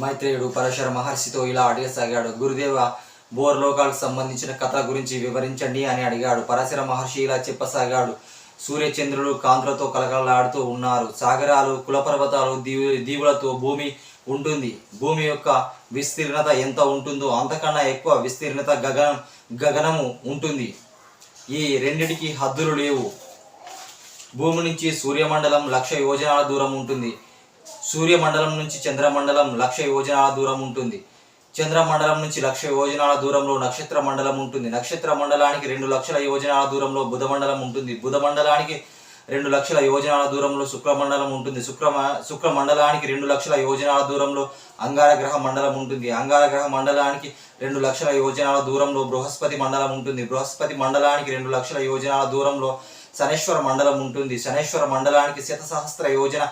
మైత్రేయుడు పరశుర మహర్షితో ఇలా అడిగసాగాడు గురుదేవ బోర్ లోకాలకు సంబంధించిన కథ గురించి వివరించండి అని అడిగాడు. పరశుర మహర్షి ఇలా చెప్పసాగాడు సూర్యచంద్రులు కాంతులతో కలకలలాడుతూ ఉన్నారు. సాగరాలు కులపర్వతాలు దీవు దీవులతో భూమి ఉంటుంది. భూమి యొక్క విస్తీర్ణత ఎంత ఉంటుందో అంతకన్నా ఎక్కువ విస్తీర్ణత గగనం గగనము ఉంటుంది. ఈ రెండిటికి హద్దులు లేవు. భూమి నుంచి సూర్యమండలం లక్ష యోజనాల దూరం ఉంటుంది. సూర్యమండలం నుంచి చంద్రమండలం లక్ష యోజనాల దూరం ఉంటుంది. చంద్రమండలం నుంచి లక్ష యోజనాల దూరంలో నక్షత్ర మండలం ఉంటుంది. నక్షత్ర మండలానికి రెండు లక్షల యోజనాల దూరంలో బుధ మండలం ఉంటుంది. బుధ మండలానికి రెండు లక్షల యోజనాల దూరంలో శుక్రమండలం ఉంటుంది. శుక్ర శుక్ర మండలానికి రెండు లక్షల యోజనాల దూరంలో అంగారగ్రహ మండలం ఉంటుంది. అంగారగ్రహ మండలానికి రెండు లక్షల యోజనాల దూరంలో బృహస్పతి మండలం ఉంటుంది. బృహస్పతి మండలానికి రెండు లక్షల యోజనాల దూరంలో శనేశ్వర మండలం ఉంటుంది. శనేశ్వర మండలానికి శత సహస్ర యోజన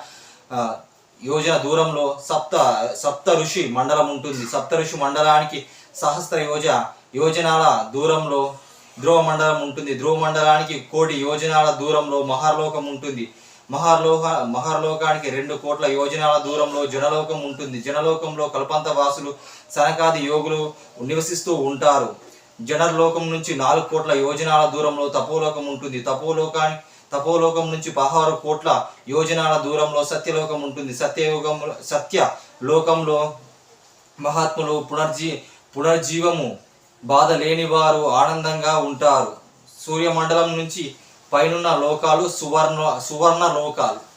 యోజన దూరంలో సప్త సప్త ఋషి మండలం ఉంటుంది. సప్త ఋషి మండలానికి సహస్ర యోజ యోజనాల దూరంలో ధ్రువ మండలం ఉంటుంది. ధ్రువ మండలానికి కోటి యోజనాల దూరంలో మహార్లోకం ఉంటుంది. మహర్లోహ మహర్లోకానికి రెండు కోట్ల యోజనాల దూరంలో జనలోకం ఉంటుంది. జనలోకంలో కల్పంత వాసులు సనకాది యోగులు నివసిస్తూ ఉంటారు. జనలోకం నుంచి నాలుగు కోట్ల యోజనాల దూరంలో తపోలోకం ఉంటుంది. తపోలోకానికి తపోలోకం నుంచి పదహారు కోట్ల యోజనాల దూరంలో సత్యలోకం ఉంటుంది. సత్యయోగం సత్య లోకంలో మహాత్ములు పునర్జీ పునర్జీవము బాధ లేని వారు ఆనందంగా ఉంటారు. సూర్యమండలం నుంచి పైనున్న లోకాలు సువర్ణ సువర్ణ లోకాలు.